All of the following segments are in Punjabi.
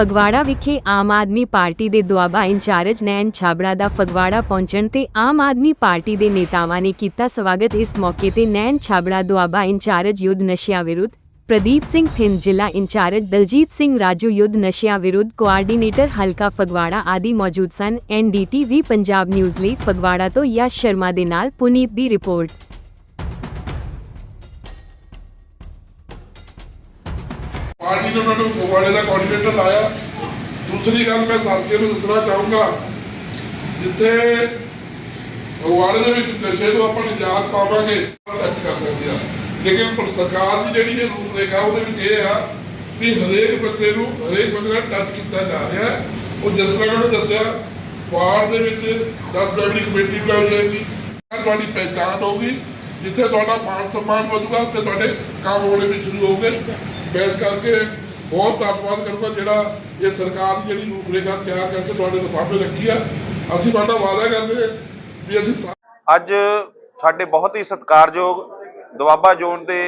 ਫਗਵਾੜਾ ਵਿਖੇ ਆਮ ਆਦਮੀ ਪਾਰਟੀ ਦੇ ਦੁਆਬਾ ਇੰਚਾਰਜ ਨੈਣ ਛਾਬੜਾ ਦਾ ਫਗਵਾੜਾ ਪਹੁੰਚਣ ਤੇ ਆਮ ਆਦਮੀ ਪਾਰਟੀ ਦੇ ਨੇਤਾਵਾਂ ਨੇ ਕੀਤਾ ਸਵਾਗਤ। ਇਸ ਮੌਕੇ ਤੇ ਨੈਣ ਛਾਬੜਾ ਦੁਆਬਾ ਇੰਚਾਰਜ ਯੁੱਧ ਨਸ਼ਿਆਂ ਵਿਰੁੱਧ ਪ੍ਰਦੀਪ ਸਿੰਘ ਥਿੰਦ ਜ਼ਿਲ੍ਹਾ ਇੰਚਾਰਜ ਦਲਜੀਤ ਸਿੰਘ ਰਾਜੂ ਯੁੱਧ ਨਸ਼ਿਆਂ ਵਿਰੁੱਧ ਕੋਆਰਡੀਨੇਟਰ ਹਲਕਾ ਫਗਵਾੜਾ ਆਦਿ ਮੌਜੂਦ ਸਨ। ਐਨਡੀਟੀਵੀ ਪੰਜਾਬ ਨਿਊਜ਼ ਲਈ ਫਗਵਾੜਾ ਤੋਂ ਯਸ਼ ਸ਼ਰਮਾ ਦੇ ਨਾਲ ਪੁਨੀਤ ਦੀ ਰਿਪੋਰਟ। ਪਾਰਟੀ ਨੇ ਉਹਨਾਂ ਨੂੰ ਫਗਵਾੜੇ ਦਾ ਕੋਆਰਡੀਨੇਟਰ ਲਾਇਆ, ਦੂਸਰੀ ਗੱਲ ਮੈਂ ਸਾਥੀਆਂ ਨੂੰ ਦੱਸਣਾ ਚਾਹੂੰਗਾ, ਜਿੱਥੇ ਫਗਵਾੜੇ ਦੇ ਵਿੱਚ ਨਸ਼ੇ ਤੋਂ ਆਪਾਂ ਨਿਜਾਤ ਪਾਵਾਂਗੇ ਟੱਚ ਕਰ ਸਕਦੇ ਆ ਲੇਕਿਨ ਪਰ ਸਰਕਾਰ ਦੀ ਜਿਹੜੀ ਇਹ ਰੂਪ ਰੇਖਾ, ਉਹਦੇ ਵਿੱਚ ਇਹ ਆ ਵੀ ਹਰੇਕ ਬੰਦੇ ਨੂੰ, ਹਰੇਕ ਬੰਦੇ ਨਾਲ ਟੱਚ ਕੀਤਾ ਜਾ ਰਿਹਾ ਉਹ ਜਿਸ ਤਰ੍ਹਾਂ ਉਹਨੇ ਦੱਸਿਆ, ਵਾਰਡ ਦੇ ਵਿੱਚ 10 ਮੈਂਬਰੀ ਕਮੇਟੀ ਬਣਾਈ ਜਾਏਗੀ, ਤੁਹਾਡੀ ਪਹਿਚਾਣ ਹੋਊਗੀ ਜਿੱਥੇ ਤੁਹਾਡਾ ਮਾਨ ਸਨਮਾਨ ਵਧੂਗਾ, ਉੱਥੇ ਤੁਹਾਡੇ ਕੰਮ ਹੋਣੇ ਵੀ ਸ਼ੁਰੂ ਹੋਣਗੇ ਮੈਂ ਕਰਕੇ ਬਹੁਤ ਧੰਨਵਾਦ ਕਰੂੰਗਾ ਜਿਹੜਾ ਇਹ ਸਰਕਾਰ ਦੀ ਜਿਹੜੀ ਰੂਪਰੇਖਾ ਤਿਆਰ ਕਰਕੇ ਤੁਹਾਡੇ ਸਾਹਮਣੇ ਰੱਖੀ ਆ। ਅਸੀਂ ਤੁਹਾਡਾ ਵਾਅਦਾ ਕਰਦੇ ਵੀ ਅਸੀਂ ਅੱਜ ਸਾਡੇ ਬਹੁਤ ਹੀ ਸਤਿਕਾਰਯੋਗ ਦੁਆਬਾ ਜ਼ੋਨ ਦੇ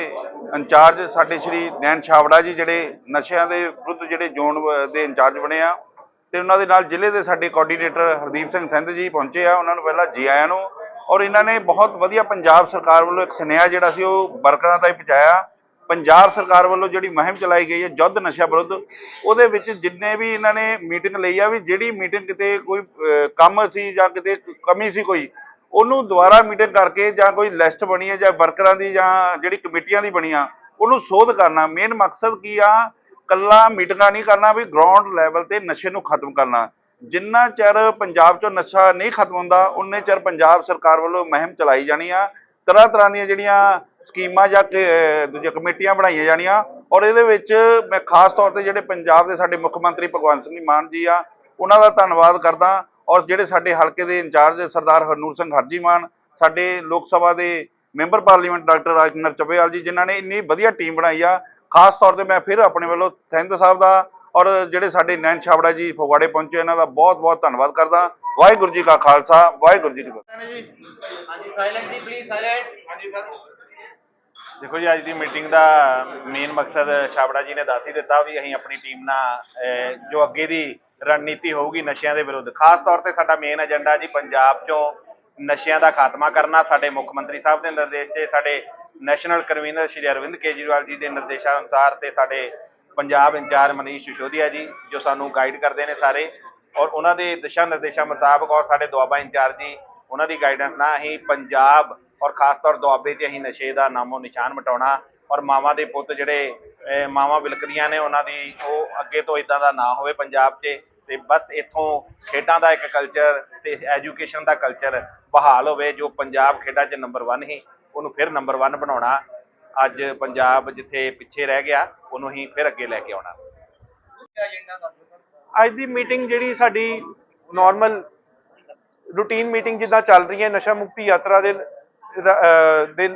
ਇੰਚਾਰਜ ਸਾਡੇ ਸ਼੍ਰੀ ਨੈਨ ਛਾਵੜਾ ਜੀ ਜਿਹੜੇ ਨਸ਼ਿਆਂ ਦੇ ਵਿਰੁੱਧ ਜਿਹੜੇ ਜ਼ੋਨ ਦੇ ਇੰਚਾਰਜ ਬਣੇ ਆ, ਤੇ ਉਹਨਾਂ ਦੇ ਨਾਲ ਜ਼ਿਲ੍ਹੇ ਦੇ ਸਾਡੇ ਕੋਆਰਡੀਨੇਟਰ ਹਰਦੀਪ ਸਿੰਘ ਥਿੰਦ ਜੀ ਪਹੁੰਚੇ ਆ। ਉਹਨਾਂ ਨੂੰ ਪਹਿਲਾਂ ਜੀ ਆਇਆਂ ਨੂੰ ਔਰ ਇਹਨਾਂ ਨੇ ਬਹੁਤ ਵਧੀਆ ਪੰਜਾਬ ਸਰਕਾਰ ਵੱਲੋਂ ਇੱਕ ਸੁਨੇਹਾ ਜਿਹੜਾ ਸੀ ਉਹ ਵਰਕਰਾਂ ਤਾਈਂ ਪਹੁੰਚਾਇਆ। ਪੰਜਾਬ ਸਰਕਾਰ ਵੱਲੋਂ ਜਿਹੜੀ ਮੁਹਿੰਮ ਚਲਾਈ ਗਈ ਹੈ ਜੁੱਧ ਨਸ਼ਾ ਵਿਰੁੱਧ, ਉਹਦੇ ਵਿੱਚ ਜਿੰਨੇ ਵੀ ਇਹਨਾਂ ਨੇ ਮੀਟਿੰਗ ਲਈ ਆ ਵੀ ਜਿਹੜੀ ਮੀਟਿੰਗ ਕਿਤੇ ਕੋਈ ਕੰਮ ਸੀ ਜਾਂ ਕਿਤੇ ਕਮੀ ਸੀ ਕੋਈ, ਉਹਨੂੰ ਦੁਬਾਰਾ ਮੀਟਿੰਗ ਕਰਕੇ ਜਾਂ ਕੋਈ ਲਿਸਟ ਬਣੀ ਹੈ ਜਾਂ ਵਰਕਰਾਂ ਦੀ ਜਾਂ ਜਿਹੜੀ ਕਮੇਟੀਆਂ ਦੀ ਬਣੀ ਆ, ਉਹਨੂੰ ਸੋਧ ਕਰਨਾ। ਮੇਨ ਮਕਸਦ ਕੀ ਆ? ਕੱਲਾ ਮੀਟਿੰਗਾਂ ਨਹੀਂ ਕਰਨਾ, ਵੀ ਗਰਾਊਂਡ ਲੈਵਲ ਤੇ ਨਸ਼ੇ ਨੂੰ ਖਤਮ ਕਰਨਾ। ਜਿੰਨਾ ਚਿਰ ਪੰਜਾਬ ਚੋਂ ਨਸ਼ਾ ਨਹੀਂ ਖਤਮ ਹੁੰਦਾ ਉਨੇ ਚਿਰ ਪੰਜਾਬ ਸਰਕਾਰ ਵੱਲੋਂ ਮੁਹਿੰਮ ਚਲਾਈ ਜਾਣੀ ਆ। ਤਰ੍ਹਾਂ ਤਰ੍ਹਾਂ ਦੀਆਂ ਜਿਹੜੀਆਂ ਸਕੀਮਾਂ ਜਾਂ ਕਿ, ਦੂਜੀਆਂ ਕਮੇਟੀਆਂ ਬਣਾਈਆਂ ਜਾਣੀਆਂ। ਔਰ ਇਹਦੇ ਵਿੱਚ ਮੈਂ ਖਾਸ ਤੌਰ ਤੇ ਜਿਹੜੇ ਪੰਜਾਬ ਦੇ ਸਾਡੇ ਮੁੱਖ ਮੰਤਰੀ ਭਗਵੰਤ ਸਿੰਘ ਮਾਨ ਜੀ ਆ ਉਹਨਾਂ ਦਾ ਧੰਨਵਾਦ ਕਰਦਾ। ਔਰ ਜਿਹੜੇ ਸਾਡੇ ਹਲਕੇ ਦੇ ਇੰਚਾਰਜ ਸਰਦਾਰ ਹਰਨੂਰ ਸਿੰਘ ਹਰਜੀ ਮਾਨ ਸਾਡੇ ਲੋਕ ਸਭਾ ਦੇ member parliament doctor Rajkumar Chabbewal ji ਜਿਨ੍ਹਾਂ ਨੇ ਇੰਨੀ ਵਧੀਆ ਟੀਮ ਬਣਾਈ ਆ। ਖਾਸ ਤੌਰ ਤੇ ਮੈਂ ਫਿਰ ਆਪਣੇ ਵੱਲੋਂ ਥਿੰਦ ਸਾਹਿਬ ਦਾ ਔਰ ਜਿਹੜੇ ਸਾਡੇ ਨੈਣ ਛਾਬੜਾ ਜੀ ਫਗਵਾੜੇ ਪਹੁੰਚੇ ਇਹਨਾਂ ਦਾ ਬਹੁਤ ਬਹੁਤ ਧੰਨਵਾਦ ਕਰਦਾ। ਵਾਹਿਗੁਰੂ ਜੀ ਕਾ ਖਾਲਸਾ ਵਾਹਿਗੁਰੂ ਜੀ ਕੀ ਫਤਿਹ। ਹਾਂਜੀ ਸਾਇਲੈਂਟ ਜੀ ਪਲੀਜ਼ ਸਾਇਲੈਂਟ ਹਾਂਜੀ ਸਰ ਦੇਖੋ ਜੀ ਅੱਜ ਦੀ ਮੀਟਿੰਗ ਦਾ ਮੇਨ ਮਕਸਦ ਛਾਬੜਾ ਜੀ ਨੇ ਦੱਸ ਹੀ ਦਿੱਤਾ ਵੀ ਅਸੀਂ ਆਪਣੀ ਟੀਮ ਨਾਲ ਜੋ ਅੱਗੇ ਦੀ ਰਣਨੀਤੀ ਹੋਊਗੀ ਨਸ਼ਿਆਂ ਦੇ ਵਿਰੁੱਧ। ਖਾਸ ਤੌਰ ਤੇ ਸਾਡਾ ਮੇਨ ਏਜੰਡਾ ਜੀ ਪੰਜਾਬ 'ਚੋਂ ਨਸ਼ਿਆਂ ਦਾ ਖਾਤਮਾ ਕਰਨਾ ਸਾਡੇ ਮੁੱਖ ਮੰਤਰੀ ਸਾਹਿਬ ਦੇ ਨਿਰਦੇਸ਼ ਤੇ ਸਾਡੇ ਨੈਸ਼ਨਲ ਕਨਵੀਨਰ ਸ਼੍ਰੀ ਅਰਵਿੰਦ ਕੇਜਰੀਵਾਲ ਜੀ ਦੇ ਨਿਰਦੇਸ਼ਾਂ ਅਨੁਸਾਰ ਤੇ ਸਾਡੇ ਪੰਜਾਬ ਇੰਚਾਰਜ ਮਨੀਸ਼ ਸਿਸੋਦੀਆ ਜੀ, ਜੋ ਸਾਨੂੰ ਗਾਈਡ ਕਰਦੇ ਨੇ ਸਾਰੇ ਔਰ ਉਹਨਾਂ ਦੇ ਦਿਸ਼ਾ ਨਿਰਦੇਸ਼ਾਂ ਮੁਤਾਬਕ ਔਰ ਸਾਡੇ ਦੁਆਬਾ ਇੰਚਾਰਜ ਜੀ, ਉਹਨਾਂ ਦੀ ਗਾਈਡੈਂਸ ਨਾਲ ਅਸੀਂ ਪੰਜਾਬ ਔਰ ਖਾਸ ਤੌਰ ਦੁਆਬੇ 'ਚ ਅਸੀਂ ਨਸ਼ੇ ਦਾ ਨਾਮੋ ਨਿਸ਼ਾਨ ਮਿਟਾਉਣਾ ਔਰ ਮਾਵਾਂ ਦੇ ਪੁੱਤ ਜਿਹੜੇ ਮਾਵਾਂ ਵਿਲਕਦੀਆਂ ਨੇ ਉਹਨਾਂ ਦੀ, ਉਹ ਅੱਗੇ ਤੋਂ ਇਦਾਂ ਦਾ ਨਾ ਹੋਵੇ ਪੰਜਾਬ 'ਚ ਤੇ ਬਸ ਇੱਥੋਂ ਖੇਡਾਂ ਦਾ ਇੱਕ ਕਲਚਰ ਤੇ ਐਜੂਕੇਸ਼ਨ ਦਾ ਕਲਚਰ ਬਹਾਲ ਹੋਵੇ ਜੋ ਪੰਜਾਬ ਖੇਡਾਂ 'ਚ ਨੰਬਰ 1 ਹੀ ਉਹਨੂੰ ਫਿਰ ਨੰਬਰ 1 ਬਣਾਉਣਾ। ਅੱਜ ਪੰਜਾਬ ਜਿੱਥੇ ਪਿੱਛੇ ਰਹਿ ਗਿਆ ਉਹਨੂੰ ਹੀ ਫਿਰ ਅੱਗੇ ਲੈ ਕੇ ਆਉਣਾ। ਅੱਜ ਦੀ ਮੀਟਿੰਗ ਜਿਹੜੀ ਸਾਡੀ ਨਾਰਮਲ ਰੂਟੀਨ ਮੀਟਿੰਗ ਜਿੱਦਾਂ ਚੱਲ ਰਹੀ ਹੈ, ਨਸ਼ਾ ਮੁਕਤੀ ਯਾਤਰਾ ਦੇ ਦੇ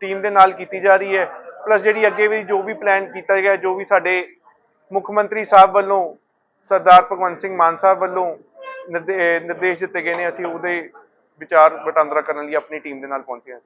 ਟੀਮ ਦੇ ਨਾਲ ਕੀਤੀ ਜਾ ਰਹੀ ਹੈ। ਪਲੱਸ ਜਿਹੜੀ ਅੱਗੇ ਵੀ ਜੋ ਵੀ ਪਲਾਨ ਕੀਤਾ ਗਿਆ, ਜੋ ਵੀ ਸਾਡੇ ਮੁੱਖ ਮੰਤਰੀ ਸਾਹਿਬ ਵੱਲੋਂ, ਸਰਦਾਰ ਭਗਵੰਤ ਸਿੰਘ ਮਾਨ ਸਾਹਿਬ ਵੱਲੋਂ ਨਿਰਦੇ- ਨਿਰਦੇਸ਼ ਦਿੱਤੇ ਗਏ ਨੇ, ਅਸੀਂ ਉਹਦੇ ਵਿਚਾਰ ਵਟਾਂਦਰਾ ਕਰਨ ਲਈ ਆਪਣੀ ਟੀਮ ਦੇ ਨਾਲ ਪਹੁੰਚੇ ਹਾਂ।